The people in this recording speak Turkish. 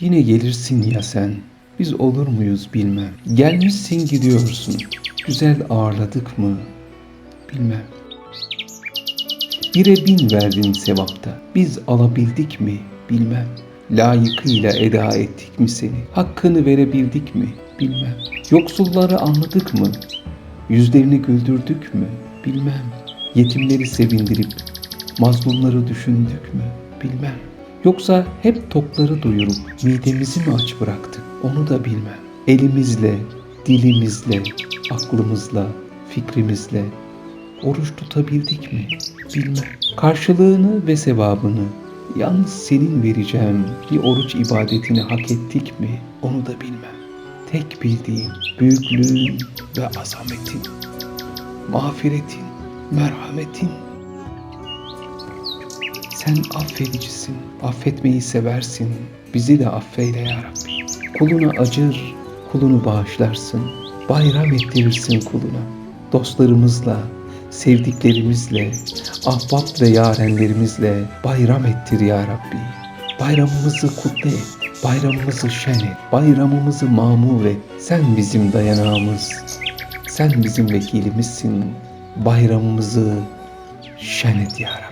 Yine gelirsin ya sen, biz olur muyuz bilmem. Gelmişsin gidiyorsun, güzel ağırladık mı bilmem. Bire bin verdin sevapta, biz alabildik mi bilmem. Layıkıyla eda ettik mi seni, hakkını verebildik mi bilmem. Yoksulları anladık mı, yüzlerini güldürdük mü bilmem. Yetimleri sevindirip mazlumları düşündük mü bilmem. Yoksa hep topları doyurup midemizi mi aç bıraktık onu da bilmem. Elimizle, dilimizle, aklımızla, fikrimizle oruç tutabildik mi bilmem. Karşılığını ve sevabını yalnız senin vereceğim bir oruç ibadetini hak ettik mi onu da bilmem. Tek bildiğim büyüklüğün ve azametin, mağfiretin, merhametin. Sen affedicisin, affetmeyi seversin. Bizi de affeyle ya Rabbi. Kuluna acır, kulunu bağışlarsın. Bayram ettirirsin kuluna. Dostlarımızla, sevdiklerimizle, ahbap ve yarenlerimizle bayram ettir ya Rabbi. Bayramımızı kutlu et, bayramımızı şen et, bayramımızı mamur et. Sen bizim dayanağımız, sen bizim vekilimizsin. Bayramımızı şen et ya Rabbi.